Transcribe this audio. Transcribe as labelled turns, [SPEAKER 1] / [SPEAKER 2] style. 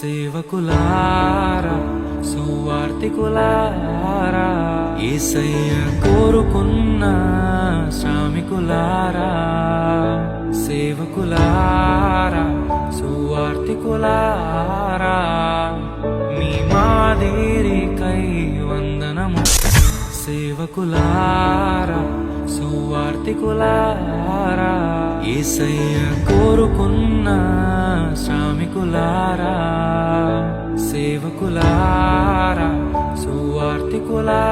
[SPEAKER 1] సేవకులారా సువార్తికులారా ఏసయ్య కోరుకున్న శ్రామికులారా సేవకులారా సువార్తికులారా మీ మాదేరికై వందనము. సేవకులారా సువార్తికులారా ఏసయ్య కోరుకున్నా శ్రామికులారా సేవకులారా సువార్తికులారా